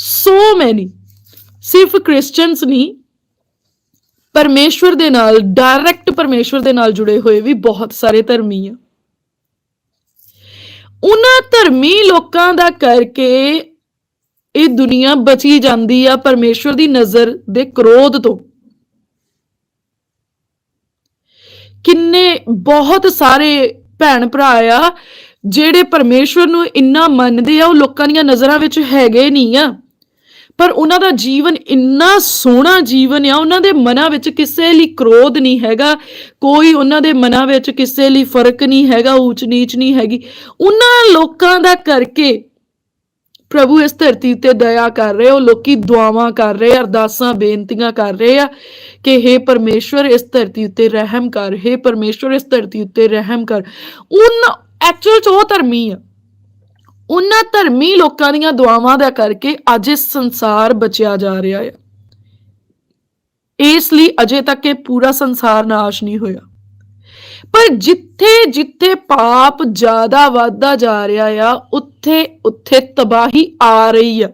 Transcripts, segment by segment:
ਸੋ ਮੈਨੀ ਸਿਰਫ ਕ੍ਰਿਸਚੀਅਨਸ ਨਹੀਂ, ਪਰਮੇਸ਼ਵਰ ਦੇ ਨਾਲ ਡਾਇਰੈਕਟ ਪਰਮੇਸ਼ਵਰ ਦੇ ਨਾਲ ਜੁੜੇ ਹੋਏ ਵੀ ਬਹੁਤ ਸਾਰੇ ਧਰਮੀ ਆ। ਉਹਨਾਂ ਧਰਮੀ ਲੋਕਾਂ ਦਾ ਕਰਕੇ ਇਹ ਦੁਨੀਆ ਬਚੀ ਜਾਂਦੀ ਆ ਪਰਮੇਸ਼ਵਰ ਦੀ ਨਜ਼ਰ ਦੇ ਕ੍ਰੋਧ ਤੋਂ। ਕਿੰਨੇ ਬਹੁਤ ਸਾਰੇ ਭੈਣ ਭਰਾ ਆ, ਜਿਹੜੇ ਪਰਮੇਸ਼ਵਰ ਨੂੰ ਇੰਨਾ ਮੰਨਦੇ ਆ, ਉਹ ਲੋਕਾਂ ਦੀਆਂ ਨਜ਼ਰਾਂ ਵਿੱਚ ਹੈਗੇ ਨਹੀਂ ਆ। ਪਰ ਉਹਨਾਂ ਦਾ ਜੀਵਨ ਇੰਨਾ ਸੋਹਣਾ ਜੀਵਨ ਆ, ਉਹਨਾਂ ਦੇ ਮਨਾਂ ਵਿੱਚ ਕਿਸੇ ਲਈ ਕ੍ਰੋਧ ਨਹੀਂ ਹੈਗਾ, ਕੋਈ ਉਹਨਾਂ ਦੇ ਮਨਾਂ ਵਿੱਚ ਕਿਸੇ ਲਈ ਫ਼ਰਕ ਨਹੀਂ ਹੈਗਾ, ਊਚ ਨੀਚ ਨਹੀਂ ਹੈਗੀ। ਉਹਨਾਂ ਲੋਕਾਂ ਦਾ ਕਰਕੇ ਪ੍ਰਭੂ ਇਸ ਧਰਤੀ ਤੇ ਦਇਆ ਕਰ ਰਹੇ ਉਹ ਲੋਕੀ ਦੁਆਵਾਂ ਕਰ ਰਹੇ ਅਰਦਾਸਾਂ, ਬੇਨਤੀਆਂ ਕਰ ਰਹੇ ਆ ਕਿ हे ਪਰਮੇਸ਼ਵਰ, ਇਸ ਧਰਤੀ ਉੱਤੇ ਰਹਿਮ ਕਰ हे ਪਰਮੇਸ਼ਵਰ, ਇਸ ਧਰਤੀ ਉੱਤੇ ਰਹਿਮ ਕਰ। ਉਨ ਐਕਚੁਅਲ ਚ ਉਹ ਧਰਮੀ ਆ। ਉਹਨਾਂ ਧਰਮੀ ਲੋਕਾਂ ਦੀਆਂ ਦੁਆਵਾਂ ਦਾ ਕਰਕੇ ਅੱਜ ਇਹ ਸੰਸਾਰ ਬਚਿਆ ਜਾ ਰਿਹਾ ਹੈ। ਇਸ ਲਈ ਅਜੇ ਤੱਕ ਇਹ ਪੂਰਾ ਸੰਸਾਰ ਨਾਸ਼ ਨਹੀਂ ਹੋਇਆ। ਪਰ ਜਿੱਥੇ ਜਿੱਥੇ ਪਾਪ ਜ਼ਿਆਦਾ ਵੱਧਦਾ ਜਾ ਰਿਹਾ ਆ, ਉੱਥੇ ਉੱਥੇ ਤਬਾਹੀ ਆ ਰਹੀ ਆ।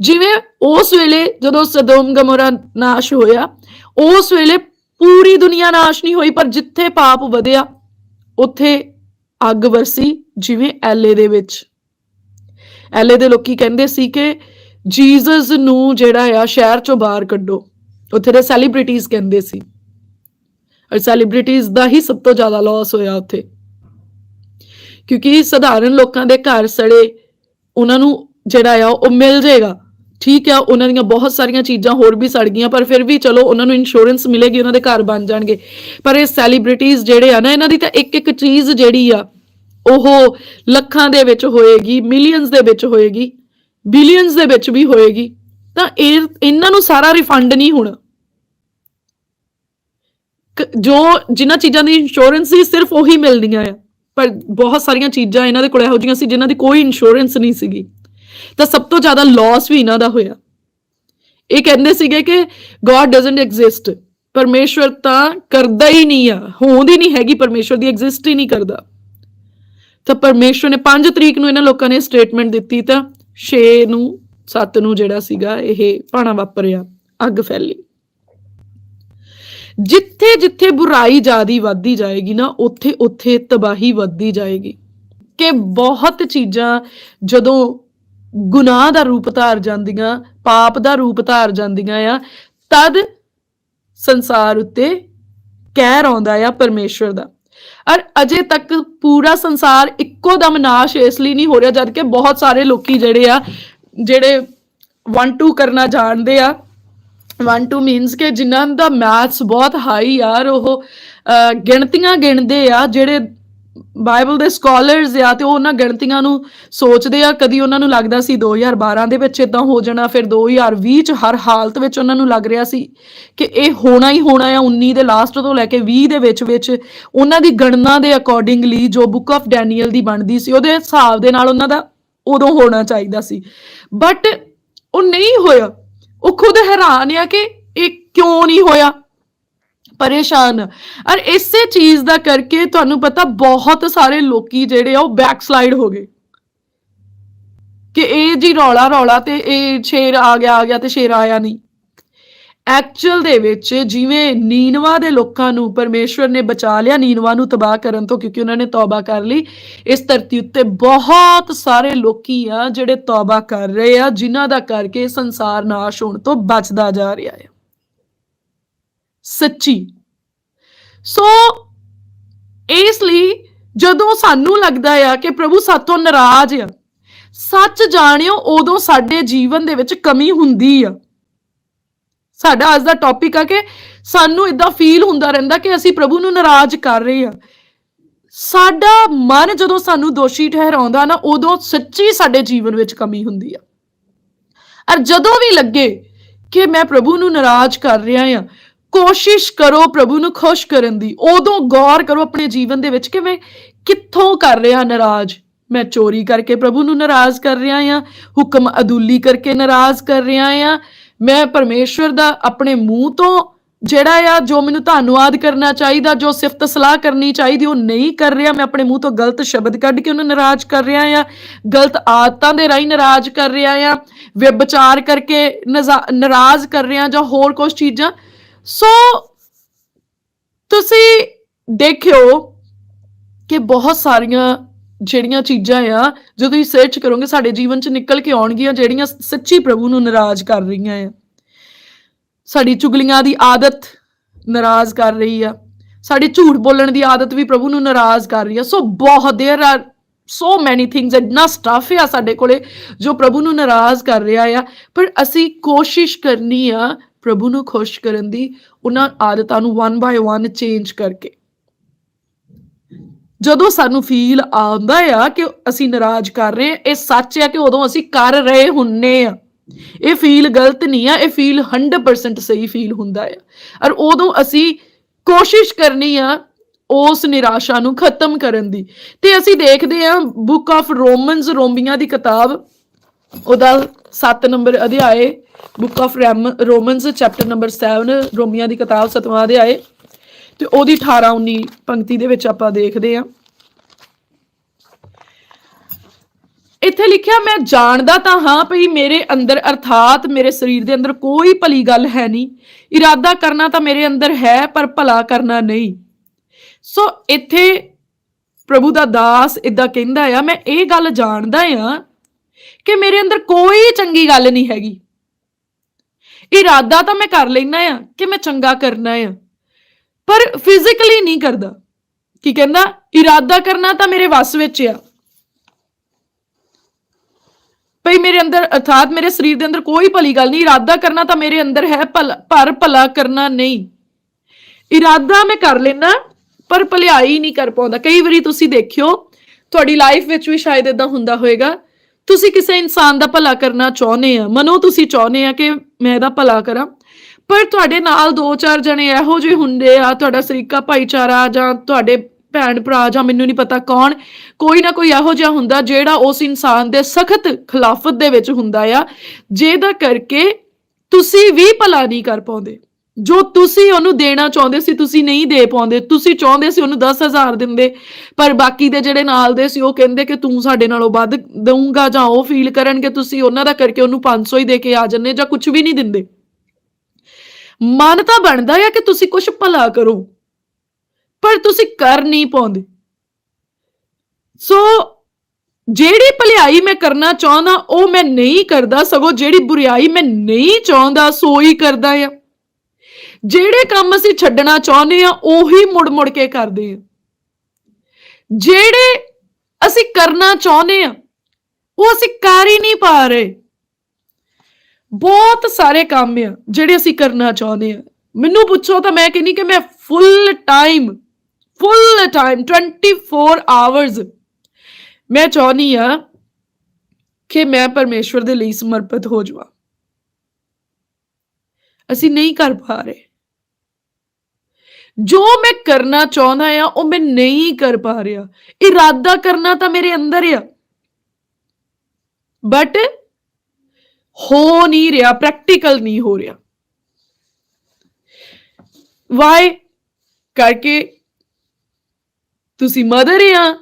ਜਿਵੇਂ ਉਸ ਵੇਲੇ ਜਦੋਂ ਸਦੋਮ ਗਮੋਰਾ ਨਾਸ਼ ਹੋਇਆ, ਉਸ ਵੇਲੇ ਪੂਰੀ ਦੁਨੀਆ ਨਾਸ਼ ਨਹੀਂ ਹੋਈ, ਪਰ ਜਿੱਥੇ ਪਾਪ ਵਧਿਆ, ਉੱਥੇ ਅੱਗ ਵਰਸੀ ਜਿਵੇਂ ਐਲੇ ਦੇ ਵਿੱਚ। ਐਲੇ ਦੇ ਲੋਕੀ ਕਹਿੰਦੇ ਸੀ ਕਿ ਜੀਸਸ ਨੂੰ ਜਿਹੜਾ ਆ ਸ਼ਹਿਰ ਚੋਂ ਬਾਹਰ ਕੱਢੋ। ਉੱਥੇ ਦੇ ਸੈਲੀਬ੍ਰਿਟੀਜ਼ ਕਹਿੰਦੇ ਸੀ। ਔਰ ਸੈਲੀਬ੍ਰਿਟੀਜ਼ ਦਾ ਹੀ ਸਭ ਤੋਂ ਜ਼ਿਆਦਾ ਲਾਸ ਹੋਇਆ ਉੱਥੇ। ਕਿਉਂਕਿ ਸਧਾਰਨ ਲੋਕਾਂ ਦੇ ਘਰ ਸੜੇ, ਉਹਨਾਂ ਨੂੰ ਜਿਹੜਾ ਆ ਉਹ ਮਿਲ ਜਾਏਗਾ। ਠੀਕ ਆ, ਉਹਨਾਂ ਦੀਆਂ ਬਹੁਤ ਸਾਰੀਆਂ ਚੀਜ਼ਾਂ ਹੋਰ ਵੀ ਸੜ ਗਈਆਂ, ਪਰ ਫਿਰ ਵੀ ਚਲੋ ਉਹਨਾਂ ਨੂੰ ਇੰਸ਼ੋਰੈਂਸ ਮਿਲੇਗੀ, ਉਹਨਾਂ ਦੇ ਘਰ ਬਣ ਜਾਣਗੇ। ਪਰ ਇਹ ਸੈਲੀਬ੍ਰਿਟੀਜ਼ ਜਿਹੜੇ ਆ ਨਾ, ਇਹਨਾਂ ਦੀ ਤਾਂ ਇੱਕ ਇੱਕ ਚੀਜ਼ ਜਿਹੜੀ ਆ, ਉਹ ਲੱਖਾਂ ਦੇ ਵਿੱਚ ਹੋਏਗੀ ਮਿਲੀਅਨਸ ਦੇ ਵਿੱਚ ਹੋਏਗੀ ਬਿਲੀਅਨਸ ਦੇ ਵਿੱਚ ਵੀ ਹੋਏਗੀ। ਤਾਂ ਇਹ, ਇਹਨਾਂ ਨੂੰ ਸਾਰਾ ਰਿਫੰਡ ਨਹੀਂ ਹੋਣਾ। ਜੋ ਜਿਨ੍ਹਾਂ ਚੀਜ਼ਾਂ ਦੀ ਇੰਸ਼ੋਰੈਂਸ ਸੀ, ਸਿਰਫ ਉਹੀ ਮਿਲਦੀਆਂ ਆ। ਪਰ ਬਹੁਤ ਸਾਰੀਆਂ ਚੀਜ਼ਾਂ ਇਹਨਾਂ ਦੇ ਕੋਲ ਇਹੋ ਜਿਹੀਆਂ ਸੀ, ਜਿਨ੍ਹਾਂ ਦੀ ਕੋਈ ਇੰਸ਼ੋਰੈਂਸ ਨਹੀਂ ਸੀਗੀ। ਤਾਂ ਸਭ ਤੋਂ ਜ਼ਿਆਦਾ ਲਾਸ ਵੀ ਇਹਨਾਂ ਦਾ ਹੋਇਆ। ਇਹ ਕਹਿੰਦੇ ਸੀਗੇ ਕਿ ਗੋਡ ਡਸਨਟ ਐਗਜ਼ਿਸਟ ਪਰਮੇਸ਼ਵਰ ਤਾਂ ਕਰਦਾ ਹੀ ਨਹੀਂ ਆ, ਹੋਂਦ ਹੀ ਨਹੀਂ ਹੈਗੀ, ਪਰਮੇਸ਼ਵਰ ਦੀ ਐਗਜ਼ਿਸਟ ਹੀ ਨਹੀਂ ਕਰਦਾ। ਤਾਂ ਪਰਮੇਸ਼ਵਰ ਨੇ 5 ਤਰੀਕ ਨੂੰ ਇਹਨਾਂ ਲੋਕਾਂ ਨੇ ਸਟੇਟਮੈਂਟ ਦਿੱਤੀ ਤਾਂ 6 ਨੂੰ 7 ਨੂੰ ਜਿਹੜਾ ਸੀਗਾ ਇਹ ਭਾਣਾ ਵਾਪਰਿਆ, ਅੱਗ ਫੈਲੀ। ਜਿੱਥੇ ਜਿੱਥੇ ਬੁਰਾਈ ਜਿਆਦੀ ਵੱਧਦੀ ਜਾਏਗੀ ਨਾ, ਉੱਥੇ ਉੱਥੇ ਤਬਾਹੀ ਵੱਧਦੀ ਜਾਏਗੀ। ਕਿ ਬਹੁਤ ਚੀਜ਼ਾਂ ਜਦੋਂ ਗੁਨਾਹ ਦਾ ਰੂਪ ਧਾਰ ਜਾਂਦੀਆਂ ਪਾਪ ਦਾ ਰੂਪ ਧਾਰ ਜਾਂਦੀਆਂ ਆ ਤਦ ਸੰਸਾਰ ਉੱਤੇ ਕਹਿਰ ਆਉਂਦਾ ਆ ਪਰਮੇਸ਼ਵਰ ਦਾ। ਔਰ ਅਜੇ ਤੱਕ ਪੂਰਾ ਸੰਸਾਰ ਇੱਕੋ ਦਮ ਨਾਸ਼ ਇਸ ਲਈ ਨਹੀਂ ਹੋ ਰਿਹਾ ਜਦ ਕਿ ਬਹੁਤ ਸਾਰੇ ਲੋਕੀ ਜਿਹੜੇ ਆ ਜਿਹੜੇ 1 2 ਕਰਨਾ ਜਾਣਦੇ ਆ 1 2 ਮੀਨਸ ਕਿ ਜਿਨ੍ਹਾਂ ਦਾ ਮੈਥਸ ਬਹੁਤ ਹਾਈ ਯਾਰ ਉਹ ਅਹ, ਗਿਣਤੀਆਂ ਗਿਣਦੇ ਆ ਜਿਹੜੇ ਬਾਈਬਲ ਦੇ ਸਕਾਲਰਸ ਆ ਤੇ ਉਹ ਉਹਨਾਂ ਗਿਣਤੀਆਂ ਨੂੰ ਸੋਚਦੇ ਆ, ਕਦੀ ਉਹਨਾਂ ਨੂੰ ਲੱਗਦਾ ਸੀ 2012 ਦੇ ਵਿੱਚ ਇਦਾਂ ਹੋ ਜਾਣਾ, ਫਿਰ 2020 ਚ ਹਰ ਹਾਲਤ ਵਿੱਚ ਉਹਨਾਂ ਨੂੰ ਲੱਗ ਰਿਹਾ ਸੀ ਕਿ ਇਹ ਹੋਣਾ ਹੀ ਹੋਣਾ ਆ 19 ਦੇ ਲਾਸਟ ਤੋਂ ਲੈ ਕੇ 20 ਦੇ ਵਿੱਚ ਵਿੱਚ ਉਹਨਾਂ ਦੀ ਗਣਨਾ ਦੇ ਅਕੋਰਡਿੰਗਲੀ ਜੋ ਬੁੱਕ ਆਫ ਡੈਨੀਅਲ ਦੀ ਬਣਦੀ ਸੀ, ਉਹਦੇ ਹਿਸਾਬ ਦੇ ਨਾਲ ਉਹਨਾਂ ਦਾ ਉਦੋਂ ਹੋਣਾ ਚਾਹੀਦਾ ਸੀ। ਬਟ ਉਹ ਨਹੀਂ ਹੋਇਆ। ਉਹ ਖੁਦ ਹੈਰਾਨ ਆ ਕਿ ਇਹ ਕਿਉਂ ਨਹੀਂ ਹੋਇਆ? ਪਰੇਸ਼ਾਨ। ਔਰ ਇਸੇ ਚੀਜ਼ ਦਾ ਕਰਕੇ ਤੁਹਾਨੂੰ ਪਤਾ ਬਹੁਤ ਸਾਰੇ ਲੋਕੀ ਜਿਹੜੇ ਆ ਉਹ ਬੈਕਸਲਾਈਡ ਹੋ ਗਏ। ਕਿ ਇਹ ਜੀ ਰੌਲਾ ਰੌਲਾ ਤੇ ਇਹ ਸ਼ੇਰ ਆ ਗਿਆ ਆ ਗਿਆ ਤੇ ਸ਼ੇਰ ਆਇਆ ਨਹੀਂ। ਐਕਚੁਅਲ ਦੇ ਵਿੱਚ ਜਿਵੇਂ ਨੀਨਵਾ ਦੇ ਲੋਕਾਂ ਨੂੰ ਪਰਮੇਸ਼ਵਰ ਨੇ ਬਚਾ ਲਿਆ, ਨੀਨਵਾ ਨੂੰ ਤਬਾਹ ਕਰਨ ਤੋਂ ਕਿਉਂਕਿ ਉਹਨਾਂ ਨੇ ਤੌਬਾ ਕਰ ਲਈ, ਇਸ ਧਰਤੀ ਉੱਤੇ ਬਹੁਤ ਸਾਰੇ ਲੋਕੀ ਆ ਜਿਹੜੇ ਤੌਬਾ ਕਰ ਰਹੇ ਆ, ਜਿਨ੍ਹਾਂ ਦਾ ਕਰਕੇ ਸੰਸਾਰ ਨਾਸ਼ ਹੋਣ ਤੋਂ ਬਚਦਾ ਜਾ ਰਿਹਾ ਹੈ ਸੱਚੀ। ਸੋ, ਇਸ ਲਈ ਜਦੋਂ ਸਾਨੂੰ ਲੱਗਦਾ ਆ ਕਿ ਪ੍ਰਭੂ ਸਾਤੋਂ ਨਾਰਾਜ਼ ਆ, ਸੱਚ ਜਾਣਿਓ ਉਦੋਂ ਸਾਡੇ ਜੀਵਨ ਦੇ ਵਿੱਚ ਕਮੀ ਹੁੰਦੀ ਆ। ਸਾਡਾ ਅੱਜ ਦਾ ਟੌਪਿਕ ਆ ਕਿ ਸਾਨੂੰ ਇਦਾਂ ਫੀਲ ਹੁੰਦਾ ਰਹਿੰਦਾ ਕਿ ਅਸੀਂ ਪ੍ਰਭੂ ਨੂੰ ਨਾਰਾਜ਼ ਕਰ ਰਹੇ ਆ। ਸਾਡਾ ਮਨ ਜਦੋਂ ਸਾਨੂੰ ਦੋਸ਼ੀ ਠਹਿਰਾਉਂਦਾ ਨਾ, ਉਦੋਂ ਸੱਚੀ ਸਾਡੇ ਜੀਵਨ ਵਿੱਚ ਕਮੀ ਹੁੰਦੀ ਆ। ਔਰ ਜਦੋਂ ਵੀ ਲੱਗੇ ਕਿ ਮੈਂ ਪ੍ਰਭੂ ਨੂੰ ਨਾਰਾਜ਼ ਕਰ ਰਿਹਾ ਹਾਂ ਕੋਸ਼ਿਸ਼ ਕਰੋ ਪ੍ਰਭੂ ਨੂੰ ਖੁਸ਼ ਕਰਨ ਦੀ। ਉਦੋਂ ਗੌਰ ਕਰੋ ਆਪਣੇ ਜੀਵਨ ਦੇ ਵਿੱਚ ਕਿ ਮੈਂ ਕਿੱਥੋਂ ਕਰ ਰਿਹਾ ਨਾਰਾਜ਼। ਮੈਂ ਚੋਰੀ ਕਰਕੇ ਪ੍ਰਭੂ ਨੂੰ ਨਾਰਾਜ਼ ਕਰ ਰਿਹਾ ਹਾਂ, ਹੁਕਮ ਅਦੂਲੀ ਕਰਕੇ ਨਾਰਾਜ਼ ਕਰ ਰਿਹਾ ਹਾਂ। ਮੈਂ ਪਰਮੇਸ਼ਵਰ ਦਾ ਆਪਣੇ ਮੂੰਹ ਤੋਂ ਜਿਹੜਾ ਆ, ਜੋ ਮੈਨੂੰ ਧੰਨਵਾਦ ਕਰਨਾ ਚਾਹੀਦਾ, ਜੋ ਸਿਫਤ ਸਲਾਹ ਕਰਨੀ ਚਾਹੀਦੀ, ਉਹ ਨਹੀਂ ਕਰ ਰਿਹਾ। ਮੈਂ ਆਪਣੇ ਮੂੰਹ ਤੋਂ ਗਲਤ ਸ਼ਬਦ ਕੱਢ ਕੇ ਉਹਨੂੰ ਨਾਰਾਜ਼ ਕਰ ਰਿਹਾ ਆ ਗਲਤ ਆਦਤਾਂ ਦੇ ਰਾਹੀਂ ਨਾਰਾਜ਼ ਕਰ ਰਿਹਾ ਆ ਵਿਚਾਰ ਕਰਕੇ ਨਜ਼ਾ- ਨਾਰਾਜ਼ ਕਰ ਰਿਹਾ ਜਾਂ ਹੋਰ ਕੁਝ ਚੀਜ਼ਾਂ ਸੋ ਤੁਸੀਂ ਦੇਖਿਓ ਕਿ ਬਹੁਤ ਸਾਰੀਆਂ ਜਿਹੜੀਆਂ ਚੀਜ਼ਾਂ ਆ ਜਦੋਂ ਤੁਸੀਂ ਸਰਚ ਕਰੋਗੇ, ਸਾਡੇ ਜੀਵਨ ਚ ਨਿਕਲ ਕੇ ਆਉਣਗੀਆਂ, ਜਿਹੜੀਆਂ ਸੱਚੀ ਪ੍ਰਭੂ ਨੂੰ ਨਾਰਾਜ਼ ਕਰ ਰਹੀਆਂ ਆ। ਸਾਡੀ ਚੁਗਲੀਆਂ ਦੀ ਆਦਤ ਨਾਰਾਜ਼ ਕਰ ਰਹੀ ਆ। ਸਾਡੀ ਝੂਠ ਬੋਲਣ ਦੀ ਆਦਤ ਵੀ ਪ੍ਰਭੂ ਨੂੰ ਨਾਰਾਜ਼ ਕਰ ਰਹੀ ਆ। ਸੋ ਬਹੁਤ there are so many things ਇੰਨਾ ਸਟਫ ਆ ਸਾਡੇ ਕੋਲੇ ਜੋ ਪ੍ਰਭੂ ਨੂੰ ਨਾਰਾਜ਼ ਕਰ ਰਿਹਾ ਆ। ਪਰ ਅਸੀਂ ਕੋਸ਼ਿਸ਼ ਕਰਨੀ ਆ ਪ੍ਰਭੂ ਨੂੰ ਖੁਸ਼ ਕਰਨ ਦੀ ਉਹਨਾਂ ਆਦਤਾਂ ਨੂੰ ਵਨ ਬਾਏ ਵਨ ਚੇਂਜ ਕਰਕੇ। ਜਦੋਂ ਸਾਨੂੰ ਫੀਲ ਆਉਂਦਾ ਆ ਕਿ ਅਸੀਂ ਨਾਰਾਜ਼ ਕਰ ਰਹੇ ਹਾਂ, ਇਹ ਸੱਚ ਆ ਕਿ ਉਦੋਂ ਅਸੀਂ ਕਰ ਰਹੇ ਹੁੰਨੇ ਆ। ਇਹ ਫੀਲ ਗਲਤ ਨਹੀਂ ਆ, ਇਹ ਫੀਲ 100% ਸਹੀ ਫੀਲ ਹੁੰਦਾ ਆ। ਔਰ ਉਦੋਂ ਅਸੀਂ ਕੋਸ਼ਿਸ਼ ਕਰਨੀ ਆ ਉਸ ਨਿਰਾਸ਼ਾ ਨੂੰ ਖਤਮ ਕਰਨ ਦੀ। ਤੇ ਅਸੀਂ ਦੇਖਦੇ ਆ ਬੁੱਕ ਆਫ ਰੋਮਨਸ ਰੋਮੀਆਂ ਦੀ ਕਿਤਾਬ, ਉਹਦਾ 7 ਨੰਬਰ ਅਧਿਆਏ book of Romans chapter number 7 ਰੋਮੀਆਂ ਦੀ ਕਿਤਾਬ 7ਵਾਂ ਅਧਿਆਏ। ਤੇ ਉਹਦੀ 18 19 ਪੰਕਤੀ ਦੇ ਵਿੱਚ ਆਪਾਂ ਦੇਖਦੇ ਹਾਂ। ਇੱਥੇ ਲਿਖਿਆ, ਮੈਂ ਜਾਣਦਾ ਤਾਂ ਹਾਂ ਭਈ ਮੇਰੇ ਅੰਦਰ, ਅਰਥਾਤ ਮੇਰੇ ਸਰੀਰ ਦੇ ਅੰਦਰ ਕੋਈ ਭਲੀ ਗੱਲ ਹੈ ਨਹੀਂ। ਇਰਾਦਾ ਕਰਨਾ ਤਾਂ ਮੇਰੇ ਅੰਦਰ ਹੈ, ਪਰ ਭਲਾ ਕਰਨਾ ਨਹੀਂ। ਸੋ ਇੱਥੇ ਪ੍ਰਭੂ ਦਾ ਦਾਸ ਇਦਾਂ ਕਹਿੰਦਾ ਆ, ਮੈਂ ਇਹ ਗੱਲ ਜਾਣਦਾ ਆ ਕਿ ਮੇਰੇ ਅੰਦਰ ਕੋਈ ਚੰਗੀ ਗੱਲ ਨਹੀਂ ਹੈਗੀ। ਇਰਾਦਾ ਤਾਂ ਮੈਂ ਕਰ ਲੈਣਾ ਆ ਕਿ ਮੈਂ ਚੰਗਾ ਕਰਨਾ ਆ। ਪਰ ਫਿਜ਼ੀਕਲੀ ਨਹੀਂ ਕਰਦਾ। ਕੀ ਕਹਿੰਦਾ? ਇਰਾਦਾ ਕਰਨਾ ਤਾਂ ਮੇਰੇ ਵੱਸ ਵਿੱਚ ਆ। ਭਈ ਮੇਰੇ ਅੰਦਰ, ਅਰਥਾਤ ਮੇਰੇ ਸਰੀਰ ਦੇ ਅੰਦਰ ਕੋਈ ਭਲੀ ਗੱਲ ਨਹੀਂ। ਇਰਾਦਾ ਕਰਨਾ ਤਾਂ ਮੇਰੇ ਅੰਦਰ ਹੈ ਭਲਾ- ਪਰ ਭਲਾ ਕਰਨਾ ਨਹੀਂ। ਇਰਾਦਾ ਮੈਂ ਕਰ ਲੈਣਾ ਪਰ ਭਲਾਈ ਨਹੀਂ ਕਰ ਪਾਉਂਦਾ। ਕਈ ਵਾਰੀ ਤੁਸੀਂ ਦੇਖਿਓ, ਤੁਹਾਡੀ ਲਾਈਫ ਵਿੱਚ ਵੀ ਸ਼ਾਇਦ ਇਦਾਂ ਹੁੰਦਾ ਹੋਵੇਗਾ ਤੁਸੀਂ ਕਿਸੇ ਇਨਸਾਨ ਦਾ ਭਲਾ ਕਰਨਾ ਚਾਹੁੰਦੇ ਆ, ਮਨੋ ਤੁਸੀਂ ਚਾਹੁੰਦੇ ਆ ਕਿ ਮੈਂ ਇਹਦਾ ਭਲਾ ਕਰਾਂ। ਪਰ ਤੁਹਾਡੇ ਨਾਲ ਦੋ ਚਾਰ ਜਣੇ ਇਹੋ ਜਿਹੇ ਹੁੰਦੇ ਆ, ਤੁਹਾਡਾ ਸਰੀਕਾ ਭਾਈਚਾਰਾ ਜਾਂ ਤੁਹਾਡੇ ਭੈਣ ਭਰਾ ਜਾਂ ਮੈਨੂੰ ਨਹੀਂ ਪਤਾ ਕੌਣ, ਕੋਈ ਨਾ ਕੋਈ ਇਹੋ ਜਿਹਾ ਹੁੰਦਾ ਜਿਹੜਾ ਉਸ ਇਨਸਾਨ ਦੇ ਸਖਤ ਖਿਲਾਫਤ ਦੇ ਵਿੱਚ ਹੁੰਦਾ ਆ, ਜਿਹਦਾ ਕਰਕੇ ਤੁਸੀਂ ਵੀ ਭਲਾ ਨਹੀਂ ਕਰ ਪਾਉਂਦੇ। ਜੋ ਤੁਸੀਂ ਉਹਨੂੰ ਦੇਣਾ ਚਾਹੁੰਦੇ ਸੀ, ਤੁਸੀਂ ਨਹੀਂ ਦੇ ਪਾਉਂਦੇ। ਤੁਸੀਂ ਚਾਹੁੰਦੇ ਸੀ ਉਹਨੂੰ 10000 ਦਿੰਦੇ, ਪਰ ਬਾਕੀ ਦੇ ਜਿਹੜੇ ਨਾਲ ਦੇ ਸੀ, ਉਹ ਕਹਿੰਦੇ ਕਿ ਤੂੰ ਸਾਡੇ ਨਾਲੋਂ ਵੱਧ ਦਊਂਗਾ ਜਾਂ ਉਹ ਫੀਲ ਕਰਨਗੇ, ਤੁਸੀਂ ਉਹਨਾਂ ਦਾ ਕਰਕੇ ਉਹਨੂੰ 500 ਹੀ ਦੇ ਕੇ ਆ ਜੰਨੇ ਜਾਂ ਕੁਝ ਵੀ ਨਹੀਂ ਦਿੰਦੇ। ਮਨ ਤਾਂ ਬਣਦਾ ਆ ਕਿ ਤੁਸੀਂ ਕੁਝ ਭਲਾ ਕਰੋ, ਪਰ ਤੁਸੀਂ ਕਰ ਨਹੀਂ ਪਾਉਂਦੇ। ਸੋ ਜਿਹੜੀ ਭਲਾਈ ਮੈਂ ਕਰਨਾ ਚਾਹੁੰਦਾ, ਉਹ ਮੈਂ ਨਹੀਂ ਕਰਦਾ, ਸਗੋਂ ਜਿਹੜੀ ਬੁਰੀਾਈ ਮੈਂ ਨਹੀਂ ਚਾਹੁੰਦਾ, ਸੋ ਹੀ ਕਰਦਾ ਆ। ਜਿਹੜੇ ਕੰਮ ਅਸੀਂ ਛੱਡਣਾ ਚਾਹੁੰਦੇ ਆ ਉਹੀ ਮੁੜ-ਮੁੜ ਕੇ ਕਰਦੇ ਆ ਜਿਹੜੇ ਅਸੀਂ ਕਰਨਾ ਚਾਹੁੰਦੇ ਆ ਉਹ ਅਸੀਂ ਕਰ ਹੀ ਨਹੀਂ ਪਾ ਰਹੇ। ਬਹੁਤ ਸਾਰੇ ਕੰਮ ਆ ਜਿਹੜੇ ਅਸੀਂ ਕਰਨਾ ਚਾਹੁੰਦੇ ਆ ਮੈਨੂੰ ਪੁੱਛੋ ਤਾਂ ਮੈਂ ਕਹਿੰਨੀ ਕਿ ਮੈਂ full time full time 24 hours ਮੈਂ ਚਾਹੁੰਦੀ ਆ ਕਿ ਮੈਂ ਪਰਮੇਸ਼ਵਰ ਦੇ ਲਈ ਸਮਰਪਿਤ ਹੋ ਜਾਵਾਂ। ਅਸੀਂ ਨਹੀਂ ਕਰ ਪਾ ਰਹੇ। ਜੋ ਮੈਂ ਕਰਨਾ ਚਾਹੁੰਦਾ ਆ, ਉਹ ਮੈਂ ਨਹੀਂ ਕਰ ਪਾ ਰਿਹਾ। ਇਰਾਦਾ ਕਰਨਾ ਤਾਂ ਮੇਰੇ ਅੰਦਰ ਆ। ਬਟ ਹੋ ਨਹੀਂ ਰਿਹਾ ਪ੍ਰੈਕਟੀਕਲ ਨਹੀਂ ਹੋ ਰਿਹਾ। ਵਾਈ ਕਰਕੇ ਤੁਸੀਂ ਮਦਰ ਆ,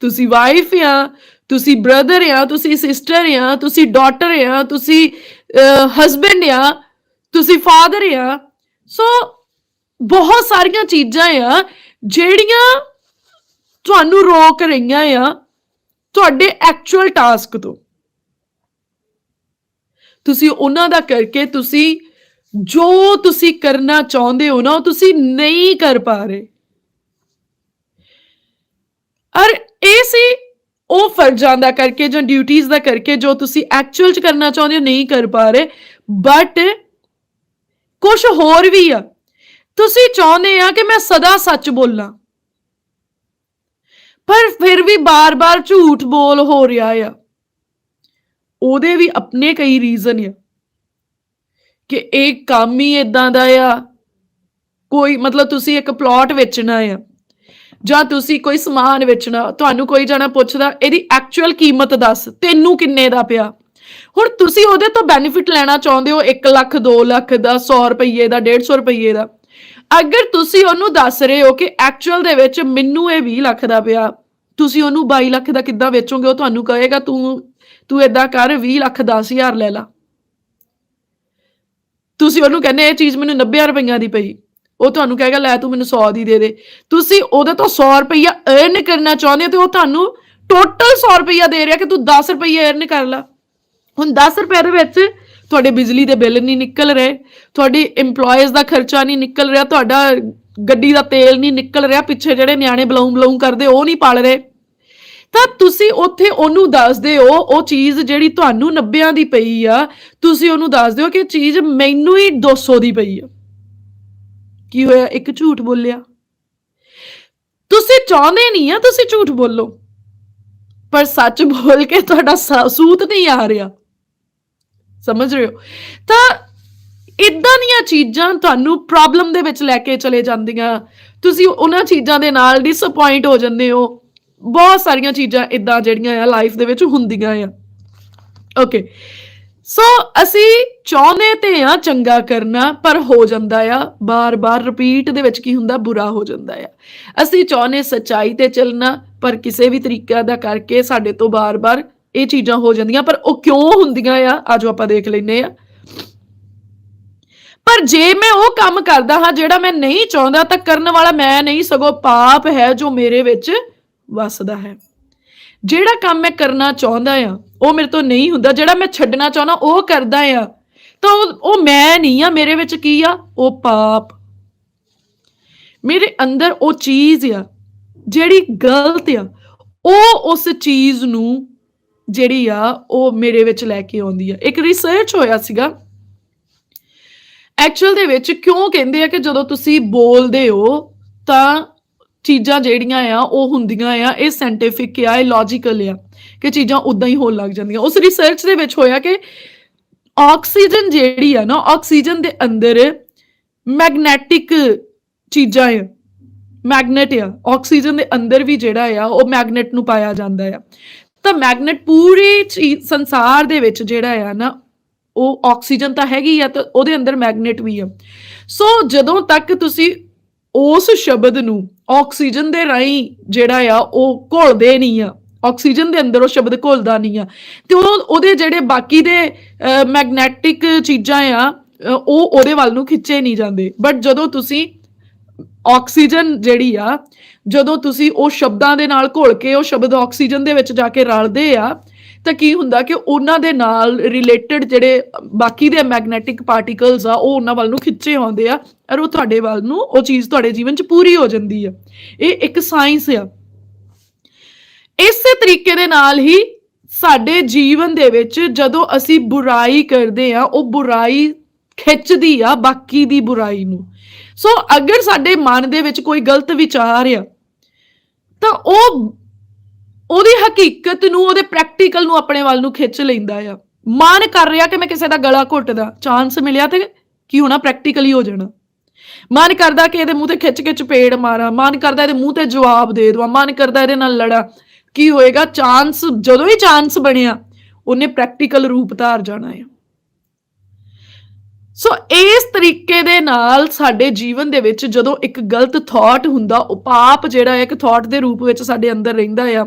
ਤੁਸੀਂ ਵਾਈਫ ਆ, ਤੁਸੀਂ ਬ੍ਰਦਰ ਆ, ਤੁਸੀਂ ਸਿਸਟਰ ਆ, ਤੁਸੀਂ ਡਾਟਰ ਆ, ਤੁਸੀਂ ਹਸਬੰਡ ਆ, ਤੁਸੀਂ ਫਾਦਰ ਆ। ਸੋ ਬਹੁਤ ਸਾਰੀਆਂ ਚੀਜ਼ਾਂ ਆ, ਜਿਹੜੀਆਂ ਤੁਹਾਨੂੰ ਰੋਕ ਰਹੀਆਂ ਆ ਤੁਹਾਡੇ ਐਕਚੁਅਲ ਟਾਸਕ ਤੋਂ। ਤੁਸੀਂ ਉਹਨਾਂ ਦਾ ਕਰਕੇ ਤੁਸੀਂ ਜੋ ਤੁਸੀਂ ਕਰਨਾ ਚਾਹੁੰਦੇ ਹੋ ਨਾ, ਉਹ ਤੁਸੀਂ ਨਹੀਂ ਕਰ ਪਾ ਰਹੇ। ਔਰ ਇਹ ਸੀ ਉਹ ਫਰਜ਼ਾਂ ਦਾ ਕਰਕੇ, ਜਾਂ ਡਿਊਟੀਆਂ ਦਾ ਕਰਕੇ, ਜੋ ਤੁਸੀਂ ਐਕਚੁਅਲ ਚ ਕਰਨਾ ਚਾਹੁੰਦੇ ਹੋ, ਨਹੀਂ ਕਰ ਪਾ ਰਹੇ। ਬਟ ਕੁਝ ਹੋਰ ਵੀ ਆ। ਤੁਸੀਂ ਚਾਹੁੰਦੇ ਆ ਕਿ ਮੈਂ ਸਦਾ ਸੱਚ ਬੋਲਾਂ। ਪਰ ਫਿਰ ਵੀ ਬਾਰ-ਬਾਰ ਝੂਠ ਬੋਲ ਹੋ ਰਿਹਾ ਆ। ਉਹਦੇ ਵੀ ਆਪਣੇ ਕਈ ਰੀਜ਼ਨ ਆ। ਕਿ ਇਹ ਕੰਮ ਹੀ ਇਦਾਂ ਦਾ ਆ। ਕੋਈ ਮਤਲਬ ਤੁਸੀਂ ਇੱਕ ਪਲਾਟ ਵੇਚਣਾ ਆ। ਜਾਂ ਤੁਸੀਂ ਕੋਈ ਸਮਾਨ ਵੇਚਣਾ। ਤੁਹਾਨੂੰ ਕੋਈ ਜਾਣਾ ਪੁੱਛਦਾ, ਇਹਦੀ ਐਕਚੁਅਲ ਕੀਮਤ ਦੱਸ। ਤੈਨੂੰ ਕਿੰਨੇ ਦਾ ਪਿਆ? ਹੁਣ ਤੁਸੀਂ ਉਹਦੇ ਤੋਂ ਬੈਨੀਫਿਟ ਲੈਣਾ ਚਾਹੁੰਦੇ ਹੋ। 1 ਲੱਖ 2 ਲੱਖ ਦਾ 100 ਰੁਪਏ ਦਾ 150 ਰੁਪਏ ਦਾ। ਅਗਰ ਤੁਸੀਂ ਉਹਨੂੰ ਦੱਸ ਰਹੇ ਹੋ ਕਿ ਐਕਚੁਅਲ ਦੇ ਵਿੱਚ ਮੈਨੂੰ ਇਹ 20 ਲੱਖ ਦਾ ਪਿਆ, ਤੁਸੀਂ ਉਹਨੂੰ 22 ਲੱਖ ਦਾ ਕਿੱਦਾਂ ਵੇਚੋਗੇ? ਉਹ ਤੁਹਾਨੂੰ ਕਹੇਗਾ, ਤੂੰ ਤੂੰ ਇਦਾਂ ਕਰ 20 ਲੱਖ 10000 ਲੈ ਲਾ। ਤੁਸੀਂ ਉਹਨੂੰ ਕਹਿੰਦੇ, ਇਹ ਚੀਜ਼ ਮੈਨੂੰ 90 ਰੁਪਈਆ ਦੀ ਪਈ। ਉਹ ਤੁਹਾਨੂੰ ਕਹੇਗਾ, ਲੈ ਤੂੰ ਮੈਨੂੰ 100 ਦੀ ਦੇ ਦੇ। ਤੁਸੀਂ ਉਹਦੇ ਤੋਂ 100 ਰੁਪਈਆ ਅਰਨ ਕਰਨਾ ਚਾਹੁੰਦੇ ਹੋ ਤੇ ਉਹ ਤੁਹਾਨੂੰ ਟੋਟਲ 100 ਰੁਪਈਆ ਦੇ ਰਿਹਾ ਕਿ ਤੂੰ 10 ਰੁਪਈਆ ਅਰਨ ਕਰ ਲੈ। ਹੁਣ 10 ਰੁਪਏ ਦੇ ਵਿੱਚ ਤੁਹਾਡੇ ਬਿਜਲੀ ਦੇ ਬਿੱਲ ਨਹੀਂ ਨਿਕਲ ਰਹੇ, ਤੁਹਾਡੀ EMPLOYEES ਦਾ ਖਰਚਾ ਨਹੀਂ ਨਿਕਲ ਰਿਹਾ, ਤੁਹਾਡਾ ਗੱਡੀ ਦਾ ਤੇਲ ਨਹੀਂ ਨਿਕਲ ਰਿਹਾ, ਪਿੱਛੇ ਜਿਹੜੇ ਨਿਆਣੇ ਬਲਾਉਂ ਬਲਾਉਂ ਕਰਦੇ ਉਹ ਨਹੀਂ ਪਾਲ ਰਹੇ। ਤਾਂ ਤੁਸੀਂ ਉੱਥੇ ਉਹਨੂੰ ਦੱਸਦੇ ਹੋ, ਉਹ ਚੀਜ਼ ਜਿਹੜੀ ਤੁਹਾਨੂੰ 90 ਦੀ ਪਈ ਆ, ਤੁਸੀਂ ਉਹਨੂੰ ਦੱਸਦੇ ਹੋ ਕਿ ਚੀਜ਼ ਮੈਨੂੰ ਹੀ 200 ਦੀ ਪਈ ਆ। ਕੀ ਹੋਇਆ? ਇੱਕ ਝੂਠ ਬੋਲਿਆ। ਤੁਸੀਂ ਚਾਹੁੰਦੇ ਨਹੀਂ ਆ ਤੁਸੀਂ ਝੂਠ ਬੋਲੋ। ਪਰ ਸੱਚ ਬੋਲ ਕੇ ਤੁਹਾਡਾ ਸੂਤ ਨਹੀਂ ਆ ਰਿਹਾ। ਸਮਝ ਰਹੇ ਹੋ? ਤਾਂ ਇਦਾਂ ਦੀਆਂ ਚੀਜ਼ਾਂ ਤੁਹਾਨੂੰ ਪ੍ਰੋਬਲਮ ਦੇ ਵਿੱਚ ਲੈ ਕੇ ਚਲੇ ਜਾਂਦੀਆਂ। ਤੁਸੀਂ ਉਹਨਾਂ ਚੀਜ਼ਾਂ ਦੇ ਨਾਲ ਡਿਸਪਾਇੰਟ ਹੋ ਜਾਂਦੇ ਹੋ। ਬਹੁਤ ਸਾਰੀਆਂ ਚੀਜ਼ਾਂ ਇਦਾਂ ਜਿਹੜੀਆਂ ਆ ਲਾਈਫ ਦੇ ਵਿੱਚ ਹੁੰਦੀਆਂ ਆ। ਓਕੇ ਸੋ ਅਸੀਂ ਚਾਹੁੰਦੇ ਤੇ ਆ ਚੰਗਾ ਕਰਨਾ, ਪਰ ਹੋ ਜਾਂਦਾ ਆ, ਬਾਰ-ਬਾਰ ਰਿਪੀਟ ਦੇ ਵਿੱਚ ਕੀ ਹੁੰਦਾ, ਬੁਰਾ ਹੋ ਜਾਂਦਾ ਆ। ਅਸੀਂ ਚਾਹੁੰਦੇ ਸੱਚਾਈ ਤੇ ਚੱਲਣਾ, ਪਰ ਕਿਸੇ ਵੀ ਤਰੀਕਾ ਦਾ ਕਰਕੇ ਸਾਡੇ ਤੋਂ ਬਾਰ-ਬਾਰ ਇਹ ਚੀਜ਼ਾਂ ਹੋ ਜਾਂਦੀਆਂ, ਪਰ ਉਹ ਕਿਉਂ ਹੁੰਦੀਆਂ ਆ? ਆਜੋ ਆਪਾਂ ਦੇਖ ਲੈਨੇ ਆ। ਪਰ ਜੇ ਮੈਂ ਉਹ ਕੰਮ ਕਰਦਾ ਹਾਂ ਜਿਹੜਾ ਮੈਂ ਨਹੀਂ ਚਾਹੁੰਦਾ, ਤਾਂ ਕਰਨ ਵਾਲਾ ਮੈਂ ਨਹੀਂ, ਸਗੋਂ ਪਾਪ ਹੈ ਜੋ ਮੇਰੇ ਵਿੱਚ ਵਸਦਾ ਹੈ। ਜਿਹੜਾ ਕੰਮ ਮੈਂ ਕਰਨਾ ਚਾਹੁੰਦਾ ਆ, ਉਹ ਮੇਰੇ ਤੋਂ ਨਹੀਂ ਹੁੰਦਾ। ਜਿਹੜਾ ਮੈਂ ਛੱਡਣਾ ਚਾਹੁੰਦਾ, ਉਹ ਕਰਦਾ ਆ। ਤਾਂ ਉਹ ਉਹ ਮੈਂ ਨਹੀਂ ਆ, ਮੇਰੇ ਵਿੱਚ ਕੀ ਆ? ਉਹ ਪਾਪ। ਮੇਰੇ ਅੰਦਰ ਉਹ ਚੀਜ਼ ਆ, ਜਿਹੜੀ ਗਲਤ ਆ, ਉਹ ਉਸ ਚੀਜ਼ ਨੂੰ ਜਿਹੜੀ ਆ, ਉਹ ਮੇਰੇ ਵਿੱਚ ਲੈ ਕੇ ਆਉਂਦੀ ਆ। ਇੱਕ ਰਿਸਰਚ ਹੋਇਆ ਸੀਗਾ। ਐਕਚੁਅਲ ਦੇ ਵਿੱਚ ਕਿਉਂ ਕਹਿੰਦੇ ਆ ਕਿ ਜਦੋਂ ਤੁਸੀਂ ਬੋਲਦੇ ਹੋ, ਤਾਂ ਚੀਜ਼ਾਂ ਜਿਹੜੀਆਂ ਆ, ਉਹ ਹੁੰਦੀਆਂ ਆ, ਇਹ ਸਾਇੰਟਿਫਿਕ ਆ, ਇਹ ਲੌਜੀਕਲ ਆ, ਕਿ ਚੀਜ਼ਾਂ ਉਦਾਂ ਹੀ ਹੋਣ ਲੱਗ ਜਾਂਦੀਆਂ। ਉਸ ਰਿਸਰਚ ਦੇ ਵਿੱਚ ਹੋਇਆ ਕਿ ਆਕਸੀਜਨ ਜਿਹੜੀ ਆ ਨਾ, ਆਕਸੀਜਨ ਦੇ ਅੰਦਰ ਮੈਗਨੈਟਿਕ ਚੀਜ਼ਾਂ ਆ, ਮੈਗਨੇਟ ਆ, ਆਕਸੀਜਨ ਦੇ ਅੰਦਰ ਵੀ ਜਿਹੜਾ ਆ, ਉਹ ਮੈਗਨੇਟ ਨੂੰ ਪਾਇਆ ਜਾਂਦਾ ਆ। ਤਾਂ ਮੈਗਨੇਟ ਪੂਰੇ ਚੀ- ਸੰਸਾਰ ਦੇ ਵਿੱਚ ਜਿਹੜਾ ਆ ਨਾ, ਉਹ ਆਕਸੀਜਨ ਤਾਂ ਹੈਗੀ ਆ ਤਾਂ ਉਹਦੇ ਅੰਦਰ ਮੈਗਨੇਟ ਵੀ ਆ। ਸੋ ਜਦੋਂ ਤੱਕ ਤੁਸੀਂ ਉਸ ਸ਼ਬਦ ਨੂੰ ਆਕਸੀਜਨ ਦੇ ਰਾਹੀਂ ਜਿਹੜਾ ਆ, ਉਹ ਘੋਲਦੇ ਨਹੀਂ ਆ, ਆਕਸੀਜਨ ਦੇ ਅੰਦਰ ਉਹ ਸ਼ਬਦ ਘੋਲਦਾ ਨਹੀਂ ਆ, ਤੇ ਉਹ ਉਹਦੇ ਜਿਹੜੇ ਬਾਕੀ ਦੇ ਮੈਗਨੈਟਿਕ ਚੀਜ਼ਾਂ ਆ ਉਹ ਉਹਦੇ ਵੱਲ ਨੂੰ ਖਿੱਚੇ ਨਹੀਂ ਜਾਂਦੇ। ਬਟ ਜਦੋਂ ਤੁਸੀਂ ਆਕਸੀਜਨ ਜਿਹੜੀ ਆ, ਜਦੋਂ ਤੁਸੀਂ ਉਹ ਸ਼ਬਦਾਂ ਦੇ ਨਾਲ ਘੁਲ ਕੇ, ਉਹ ਸ਼ਬਦ ਆਕਸੀਜਨ ਦੇ ਵਿੱਚ ਜਾ ਕੇ ਰਲਦੇ ਆ, ਤਾਂ ਕੀ ਹੁੰਦਾ ਕਿ ਉਹਨਾਂ ਦੇ ਨਾਲ ਰਿਲੇਟਡ ਜਿਹੜੇ ਬਾਕੀ ਦੇ ਮੈਗਨੈਟਿਕ ਪਾਰਟੀਕਲਸ ਆ, ਉਹ ਉਹਨਾਂ ਵੱਲ ਨੂੰ ਖਿੱਚੇ ਆਉਂਦੇ ਆ, ਔਰ ਉਹ ਤੁਹਾਡੇ ਵੱਲ ਨੂੰ, ਉਹ ਚੀਜ਼ ਤੁਹਾਡੇ ਜੀਵਨ 'ਚ ਪੂਰੀ ਹੋ ਜਾਂਦੀ ਆ। ਇਹ ਇੱਕ ਸਾਇੰਸ ਆ। ਇਸੇ ਤਰੀਕੇ ਦੇ ਨਾਲ ਹੀ ਸਾਡੇ ਜੀਵਨ ਦੇ ਵਿੱਚ ਜਦੋਂ ਅਸੀਂ ਬੁਰਾਈ ਕਰਦੇ ਆ, ਉਹ ਬੁਰਾਈ ਖਿੱਚਦੀ ਆ ਬਾਕੀ ਦੀ ਬੁਰਾਈ ਨੂੰ। ਸੋ ਅਗਰ ਸਾਡੇ ਮਨ ਦੇ ਵਿੱਚ ਕੋਈ ਗਲਤ ਵਿਚਾਰ ਆ, ਤਾਂ ਉਹ ਉਹਦੀ ਹਕੀਕਤ ਨੂੰ, ਉਹਦੇ ਪ੍ਰੈਕਟੀਕਲ ਨੂੰ ਆਪਣੇ ਵੱਲ ਨੂੰ ਖਿੱਚ ਲੈਂਦਾ ਆ। ਮਨ ਕਰ ਰਿਹਾ ਕਿ ਮੈਂ ਕਿਸੇ ਦਾ ਗਲਾ ਘੁੱਟਦਾ ਚਾਂਸ ਮਿਲਿਆ ਤੇ ਕੀ ਹੋਣਾ? ਪ੍ਰੈਕਟੀਕਲੀ ਹੋ ਜਾਣਾ। ਮਨ ਕਰਦਾ ਕਿ ਇਹਦੇ ਮੂੰਹ ਤੇ ਖਿੱਚ ਕੇ ਚਪੇੜ ਮਾਰਾਂ, ਮਨ ਕਰਦਾ ਇਹਦੇ ਮੂੰਹ ਤੇ ਜਵਾਬ ਦੇ ਦਵਾਂ, ਮਨ ਕਰਦਾ ਇਹਦੇ ਨਾਲ ਲੜਾ। ਕੀ ਹੋਏਗਾ? ਚਾਂਸ ਜਦੋਂ ਹੀ ਚਾਂਸ ਬਣਿਆ, ਉਹਨੇ ਪ੍ਰੈਕਟੀਕਲ ਰੂਪ ਧਾਰ ਜਾਣਾ ਹੈ ਸੋ ਇਸ ਤਰੀਕੇ ਦੇ ਨਾਲ ਸਾਡੇ ਜੀਵਨ ਦੇ ਵਿੱਚ ਜਦੋਂ ਇੱਕ ਗਲਤ ਥਾਟ ਹੁੰਦਾ, ਉਹ ਪਾਪ ਜਿਹੜਾ ਇੱਕ ਥਾਟ ਦੇ ਰੂਪ ਵਿੱਚ ਸਾਡੇ ਅੰਦਰ ਰਹਿੰਦਾ ਆ।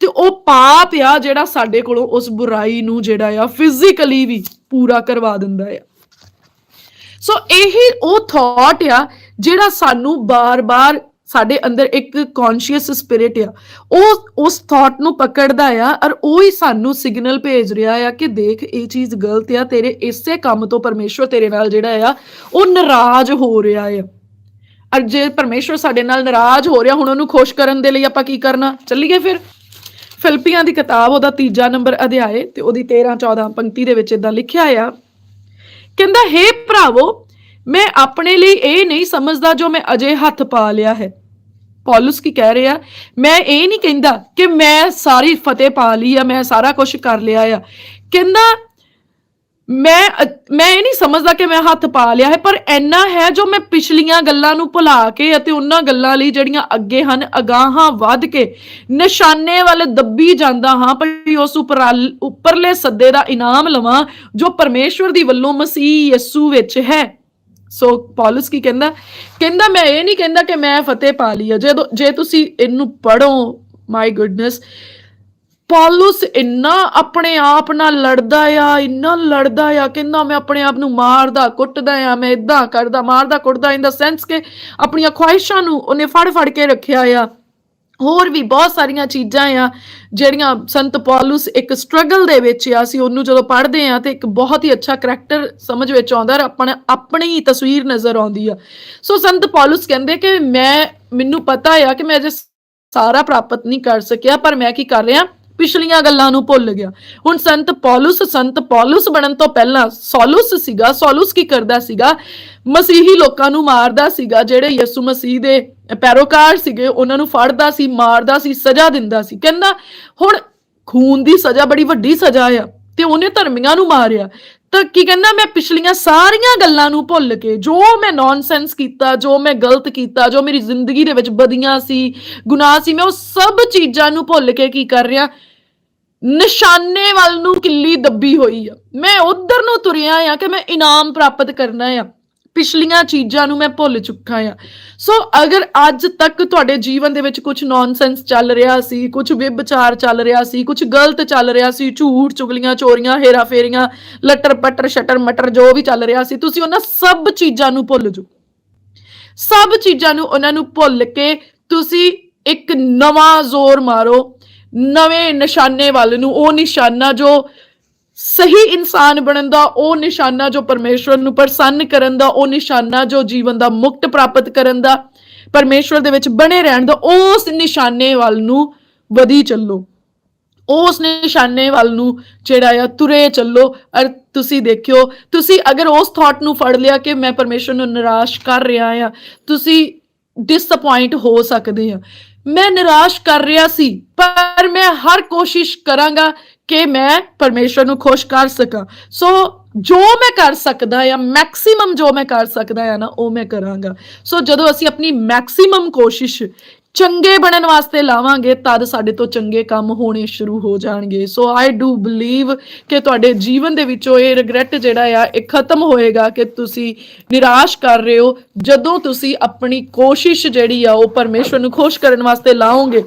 ਤੇ ਉਹ ਪਾਪ ਆ ਜਿਹੜਾ ਸਾਡੇ ਕੋਲੋਂ ਉਸ ਬੁਰਾਈ ਨੂੰ ਜਿਹੜਾ ਆ ਫਿਜ਼ੀਕਲੀ ਵੀ ਪੂਰਾ ਕਰਵਾ ਦਿੰਦਾ ਆ। ਸੋ ਇਹੀ ਉਹ ਥਾਟ ਆ ਜਿਹੜਾ ਸਾਨੂੰ ਬਾਰ-ਬਾਰ ਸਾਡੇ ਅੰਦਰ ਇੱਕ ਕੌਨਸ਼ੀਅਸ ਸਪਿਰਿਟ ਆ। ਉਹ, ਉਸ ਥਾਟ ਨੂੰ ਪਕੜਦਾ ਆ ਔਰ ਉਹ ਹੀ ਸਾਨੂੰ ਸਿਗਨਲ ਭੇਜ ਰਿਹਾ ਆ ਕਿ ਦੇਖ, ਇਹ ਚੀਜ਼ ਗਲਤ ਆ, ਤੇਰੇ ਇਸੇ ਕੰਮ ਤੋਂ ਪਰਮੇਸ਼ਵਰ ਤੇਰੇ ਨਾਲ ਜਿਹੜਾ ਆ, ਉਹ ਨਾਰਾਜ਼ ਹੋ ਰਿਹਾ ਆ। ਔਰ ਜੇ ਪਰਮੇਸ਼ਵਰ ਸਾਡੇ ਨਾਲ ਨਾਰਾਜ਼ ਹੋ ਰਿਹਾ, ਹੁਣ ਉਹਨੂੰ ਖੁਸ਼ ਕਰਨ ਦੇ ਲਈ ਆਪਾਂ ਕੀ ਕਰਨਾ? ਚੱਲੀਏ ਫਿਰ। ਫਿਲਪੀਆਂ ਦੀ ਕਿਤਾਬ, ਉਹਦਾ ਤੀਜਾ ਨੰਬਰ ਅਧਿਆਏ ਤੇ ਉਹਦੀ 13 14 ਪੰਕਤੀ ਦੇ ਵਿੱਚ ਇਦਾਂ ਲਿਖਿਆ ਆ। ਕਹਿੰਦਾ, ਹੇ ਭਰਾਵੋ, ਮੈਂ ਆਪਣੇ ਲਈ ਇਹ ਨਹੀਂ ਸਮਝਦਾ ਜੋ ਮੈਂ ਅਜੇ ਹੱਥ ਪਾ ਲਿਆ ਹੈ। ਪੌਲਸ ਕੀ ਕਹਿ ਰਿਹਾ, ਮੈਂ ਇਹ ਨਹੀਂ ਕਹਿੰਦਾ ਕਿ ਮੈਂ ਸਾਰੀ ਫਤਿਹ ਪਾ ਲਈ ਆ, ਮੈਂ ਸਾਰਾ ਕੁਝ ਕਰ ਲਿਆ ਆ। ਕਹਿੰਦਾ, ਮੈਂ ਮੈਂ ਇਹ ਨਹੀਂ ਸਮਝਦਾ ਕਿ ਮੈਂ ਹੱਥ ਪਾ ਲਿਆ ਹੈ, ਪਰ ਇੰਨਾ ਹੈ ਜੋ ਮੈਂ ਪਿਛਲੀਆਂ ਗੱਲਾਂ ਨੂੰ ਭੁਲਾ ਕੇ ਅਤੇ ਉਹਨਾਂ ਗੱਲਾਂ ਲਈ ਜਿਹੜੀਆਂ ਅੱਗੇ ਹਨ, ਅਗਾਹਾਂ ਵੱਧ ਕੇ ਨਿਸ਼ਾਨੇ ਵੱਲ ਦੱਬੀ ਜਾਂਦਾ ਹਾਂ ਪਰ ਉਸ ਉਪਰਾਲ- ਉੱਪਰਲੇ ਸੱਦੇ ਦਾ ਇਨਾਮ ਲਵਾਂ ਜੋ ਪਰਮੇਸ਼ਵਰ ਦੀ ਵੱਲੋਂ ਮਸੀਹ ਯਿਸੂ ਵਿੱਚ ਹੈ। ਸੋ ਪੌਲਸ ਕੀ ਕਹਿੰਦਾ? ਕਹਿੰਦਾ, ਮੈਂ ਇਹ ਨਹੀਂ ਕਹਿੰਦਾ ਕਿ ਮੈਂ ਫਤਿਹ ਪਾ ਲਈ ਆ। ਜਦੋਂ ਜੇ ਤੁਸੀਂ ਇਹਨੂੰ ਪੜੋ ਮਾਈ ਗੁੱਡਨੈਸ ਪੌਲਸ ਇੰਨਾ ਆਪਣੇ ਆਪ ਨਾਲ ਲੜਦਾ ਆ, ਇੰਨਾ ਲੜਦਾ ਆ, ਕਹਿੰਦਾ, ਮੈਂ ਆਪਣੇ ਆਪ ਨੂੰ ਮਾਰਦਾ, ਕੁੱਟਦਾ ਆ, ਮੈਂ ਇਦਾਂ ਕਰਦਾ, ਮਾਰਦਾ ਕੁੱਟਦਾ ਇਨ ਦਾ ਸੈਂਸ ਕਿ ਆਪਣੀਆਂ ਖੁਆਇਸ਼ਾਂ ਨੂੰ ਉਹਨੇ ਫੜ ਫੜ ਕੇ ਰੱਖਿਆ ਆ। ਹੋਰ ਵੀ ਬਹੁਤ ਸਾਰੀਆਂ ਚੀਜ਼ਾਂ ਆ, ਜਿਹੜੀਆਂ ਸੰਤ ਪੌਲਸ ਇੱਕ ਸਟਰਗਲ ਦੇ ਵਿੱਚ ਆ, ਅਸੀਂ ਉਹਨੂੰ ਜਦੋਂ ਪੜ੍ਹਦੇ ਆ ਤੇ ਇੱਕ ਬਹੁਤ ਹੀ ਅੱਛਾ ਕਰੈਕਟਰ ਸਮਝ ਵਿੱਚ ਆਉਂਦਾ ਔਰ ਆਪਣਾ, ਆਪਣੀ ਹੀ ਤਸਵੀਰ ਨਜ਼ਰ ਆਉਂਦੀ ਆ। ਸੋ ਸੰਤ ਪੌਲਸ ਕਹਿੰਦੇ ਕਿ ਮੈਂ, ਮੈਨੂੰ ਪਤਾ ਆ ਕਿ ਮੈਂ ਅਜੇ ਸਾਰਾ ਪ੍ਰਾਪਤ ਨਹੀਂ ਕਰ ਸਕਿਆ, ਪਰ ਮੈਂ ਕੀ ਕਰ ਰਿਹਾ? ਪਿਛਲੀਆਂ ਗੱਲਾਂ ਨੂੰ ਭੁੱਲ ਗਿਆ। ਹੁਣ ਸੰਤ ਪੌਲਸ ਸੰਤ ਪੌਲਸ ਬਣਨ ਤੋਂ ਪਹਿਲਾਂ ਸੌਲੁਸ ਸੀਗਾ, ਸੌਲੁਸ ਕੀ ਕਰਦਾ ਸੀਗਾ? ਮਸੀਹੀ ਲੋਕਾਂ ਨੂੰ ਮਾਰਦਾ ਸੀਗਾ, ਜਿਹੜੇ ਯਿਸੂ ਮਸੀਹ ਦੇ ਪੈਰੋਕਾਰ ਸੀਗੇ, ਉਹਨਾਂ ਨੂੰ ਫੜਦਾ ਸੀ, ਮਾਰਦਾ ਸੀ, ਸਜ਼ਾ ਦਿੰਦਾ ਸੀ। ਕਹਿੰਦਾ, ਹੁਣ ਖੂਨ ਦੀ ਸਜ਼ਾ ਬੜੀ ਵੱਡੀ ਸਜ਼ਾ ਆ ਤੇ ਉਹਨੇ ਧਰਮੀਆਂ ਨੂੰ ਮਾਰਿਆ। ਤਾਂ ਕੀ ਕਹਿੰਦਾ, ਮੈਂ ਪਿਛਲੀਆਂ ਸਾਰੀਆਂ ਗੱਲਾਂ ਨੂੰ ਭੁੱਲ ਕੇ, ਜੋ ਮੈਂ ਨੌਨਸੈਂਸ ਕੀਤਾ, ਜੋ ਮੈਂ ਗਲਤ ਕੀਤਾ, ਜੋ ਮੇਰੀ ਜ਼ਿੰਦਗੀ ਦੇ ਵਿੱਚ ਬਦੀਆਂ ਸੀ, ਗੁਨਾਹ ਸੀ, ਮੈਂ ਉਹ ਸਭ ਚੀਜ਼ਾਂ ਨੂੰ ਭੁੱਲ ਕੇ ਕੀ ਕਰ ਰਿਹਾ? ਨਿਸ਼ਾਨੇ ਵੱਲ ਨੂੰ ਕਿੱਲੀ ਦੱਬੀ ਹੋਈ ਆ। ਮੈਂ ਉਧਰ ਨੂੰ ਤੁਰਿਆ ਆ ਕਿ ਮੈਂ ਇਨਾਮ ਪ੍ਰਾਪਤ ਕਰਨਾ ਆ। ਪਿਛਲੀਆਂ ਚੀਜ਼ਾਂ ਨੂੰ ਮੈਂ ਭੁੱਲ ਚੁੱਕਾ ਆ ਸੋ ਅਗਰ ਅੱਜ ਤੱਕ ਤੁਹਾਡੇ ਜੀਵਨ ਦੇ ਵਿੱਚ ਕੁਝ ਨੌਨਸੈਂਸ ਚੱਲ ਰਿਹਾ ਸੀ ਕੁਝ ਵਿਭਚਾਰ ਚੱਲ ਰਿਹਾ ਸੀ ਕੁਝ ਗਲਤ ਚੱਲ ਰਿਹਾ ਸੀ, ਝੂਠ, ਚੁਗਲੀਆਂ, ਚੋਰੀਆਂ ਹੇਰਾ ਫੇਰੀਆਂ ਲੱਟਰ ਪੱਟਰ, ਸ਼ਟਰ ਮਟਰ ਜੋ ਵੀ ਚੱਲ ਰਿਹਾ ਸੀ, ਤੁਸੀਂ ਉਹਨਾਂ ਸਭ ਚੀਜ਼ਾਂ ਨੂੰ ਭੁੱਲ ਜਾਓ। ਸਭ ਚੀਜ਼ਾਂ ਨੂੰ ਉਹਨਾਂ ਨੂੰ ਭੁੱਲ ਕੇ ਤੁਸੀਂ ਇੱਕ ਨਵਾਂ ਜ਼ੋਰ ਮਾਰੋ, ਨਵੇਂ ਨਿਸ਼ਾਨੇ ਵੱਲ ਨੂੰ, ਉਹ ਨਿਸ਼ਾਨਾ ਜੋ ਸਹੀ ਇਨਸਾਨ ਬਣਨ ਦਾ ਉਹ ਨਿਸ਼ਾਨਾ ਜੋ ਪਰਮੇਸ਼ਵਰ ਨੂੰ ਪ੍ਰਸੰਨ ਕਰਨ ਦਾ, ਉਹ ਨਿਸ਼ਾਨਾ ਜੋ ਜੀਵਨ ਦਾ ਮੁਕਤ ਪ੍ਰਾਪਤ ਕਰਨ ਦਾ, ਪਰਮੇਸ਼ਵਰ ਦੇ ਵਿੱਚ ਬਣੇ ਰਹਿਣ ਦਾ, ਉਸ ਨਿਸ਼ਾਨੇ ਵੱਲ ਨੂੰ ਵਧੀ ਚੱਲੋ। ਉਸ ਨਿਸ਼ਾਨੇ ਵੱਲ ਨੂੰ ਜਿਹੜਾ ਆ ਤੁਰੇ ਚੱਲੋ। ਅਰ ਤੁਸੀਂ ਦੇਖਿਓ, ਤੁਸੀਂ ਅਗਰ ਉਸ ਥਾਟ ਨੂੰ ਫੜ ਲਿਆ ਕਿ ਮੈਂ ਪਰਮੇਸ਼ਰ ਨੂੰ ਨਿਰਾਸ਼ ਕਰ ਰਿਹਾ ਆ, ਤੁਸੀਂ ਡਿਸਪਾਇੰਟ ਹੋ ਸਕਦੇ ਆ। ਮੈਂ ਨਿਰਾਸ਼ ਕਰ ਰਿਹਾ ਸੀ, ਪਰ ਮੈਂ ਹਰ ਕੋਸ਼ਿਸ਼ ਕਰਾਂਗਾ ਕਿ ਮੈਂ ਪਰਮੇਸ਼ਰ ਨੂੰ ਖੁਸ਼ ਕਰ ਸਕਾਂ। ਸੋ ਜੋ ਮੈਂ ਕਰ ਸਕਦਾ ਆ ਮੈਕਸਿਮਮ ਜੋ ਮੈਂ ਕਰ ਸਕਦਾ ਆ ਨਾ, ਉਹ ਮੈਂ ਕਰਾਂਗਾ। ਸੋ ਜਦੋਂ ਅਸੀਂ ਆਪਣੀ ਮੈਕਸਿਮਮ ਕੋਸ਼ਿਸ਼ ਚੰਗੇ ਬਣਨ ਵਾਸਤੇ ਲਾਵਾਂਗੇ, ਤਦ ਸਾਡੇ ਤੋਂ ਚੰਗੇ ਕੰਮ ਹੋਣੇ ਸ਼ੁਰੂ ਹੋ ਜਾਣਗੇ। ਸੋ ਆਈ ਡੂ ਬਲੀਵ ਕਿ ਤੁਹਾਡੇ ਜੀਵਨ ਦੇ ਵਿੱਚੋਂ ਇਹ ਰਿਗਰੈਟ ਜਿਹੜਾ ਆ, ਇਹ ਖਤਮ ਹੋਏਗਾ ਕਿ ਤੁਸੀਂ ਨਿਰਾਸ਼ ਕਰ ਰਹੇ ਹੋ। ਜਦੋਂ ਤੁਸੀਂ ਆਪਣੀ ਕੋਸ਼ਿਸ਼ ਜਿਹੜੀ ਆ, ਉਹ ਪਰਮੇਸ਼ਵਰ ਨੂੰ ਖੁਸ਼ ਕਰਨ ਵਾਸਤੇ ਲਾਓਗੇ,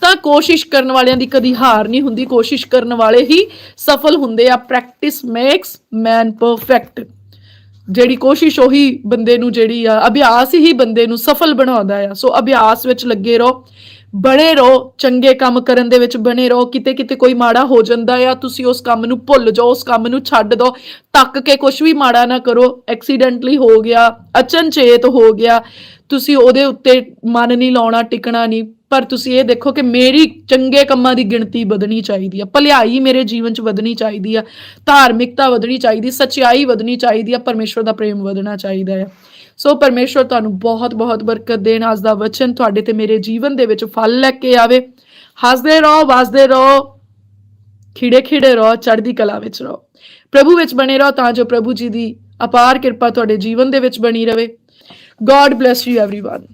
ਤਾਂ ਕੋਸ਼ਿਸ਼ ਕਰਨ ਵਾਲਿਆਂ ਦੀ ਕਦੀ ਹਾਰ ਨਹੀਂ ਹੁੰਦੀ। ਕੋਸ਼ਿਸ਼ ਕਰਨ ਵਾਲੇ ਹੀ ਸਫਲ ਹੁੰਦੇ ਆ। ਪ੍ਰੈਕਟਿਸ ਮੇਕਸ ਮੈਨ ਪਰਫੈਕਟ ਜਿਹੜੀ ਕੋਸ਼ਿਸ਼ ਉਹੀ ਬੰਦੇ ਨੂੰ ਜਿਹੜੀ ਆ, ਅਭਿਆਸ ਹੀ ਬੰਦੇ ਨੂੰ ਸਫਲ ਬਣਾਉਂਦਾ ਆ। ਸੋ ਅਭਿਆਸ ਵਿੱਚ ਲੱਗੇ ਰਹੋ। ਬਣੇ ਰਹੋ, ਚੰਗੇ ਕੰਮ ਕਰਨ ਦੇ ਵਿੱਚ ਬਣੇ ਰਹੋ, ਕਿਤੇ ਕਿਤੇ ਕੋਈ ਮਾੜਾ ਹੋ ਜਾਂਦਾ ਆ, ਤੁਸੀਂ ਉਸ ਕੰਮ ਨੂੰ ਭੁੱਲ ਜਾਓ, ਉਸ ਕੰਮ ਨੂੰ ਛੱਡ ਦਿਓ ਤੱਕ ਕੇ ਕੁਝ ਵੀ ਮਾੜਾ ਨਾ ਕਰੋ ਐਕਸੀਡੈਂਟਲੀ ਹੋ ਗਿਆ, ਅਚਨਚੇਤ ਹੋ ਗਿਆ, ਤੁਸੀਂ ਉਹਦੇ ਉੱਤੇ ਮਨ ਨਹੀਂ ਲਾਉਣਾ, ਟਿਕਣਾ ਨਹੀਂ, ਪਰ ਤੁਸੀਂ ਇਹ ਦੇਖੋ ਕਿ ਮੇਰੀ ਚੰਗੇ ਕੰਮਾਂ ਦੀ ਗਿਣਤੀ ਵਧਣੀ ਚਾਹੀਦੀ ਆ, ਭਲਾਈ ਮੇਰੇ ਜੀਵਨ 'ਚ ਵਧਣੀ ਚਾਹੀਦੀ ਆ, ਧਾਰਮਿਕਤਾ ਵਧਣੀ ਚਾਹੀਦੀ, ਸੱਚਾਈ ਵਧਣੀ ਚਾਹੀਦੀ ਆ, ਪਰਮੇਸ਼ਵਰ ਦਾ ਪ੍ਰੇਮ ਵਧਣਾ ਚਾਹੀਦਾ ਆ। ਸੋ ਪਰਮੇਸ਼ਵਰ ਤੁਹਾਨੂੰ ਬਹੁਤ ਬਹੁਤ ਬਰਕਤ ਦੇਣ ਅੱਜ ਦਾ ਵਚਨ ਤੁਹਾਡੇ ਤੇ ਮੇਰੇ ਜੀਵਨ ਦੇ ਵਿੱਚ ਫਲ ਲੈ ਕੇ ਆਵੇ ਹੱਸਦੇ ਰਹੋ ਵਸਦੇ ਰਹੋ ਖਿੜੇ ਖਿੜੇ ਰਹੋ ਚੜ੍ਹਦੀ ਕਲਾ ਵਿੱਚ ਰਹੋ ਪ੍ਰਭੂ ਵਿੱਚ ਬਣੇ ਰਹੋ ਤਾਂ ਜੋ ਪ੍ਰਭੂ ਜੀ ਦੀ ਅਪਾਰ ਕਿਰਪਾ ਤੁਹਾਡੇ ਜੀਵਨ ਦੇ ਵਿੱਚ ਬਣੀ ਰਵੇ ਗੋਡ ਬlesਸ ਯੂ एवरीवन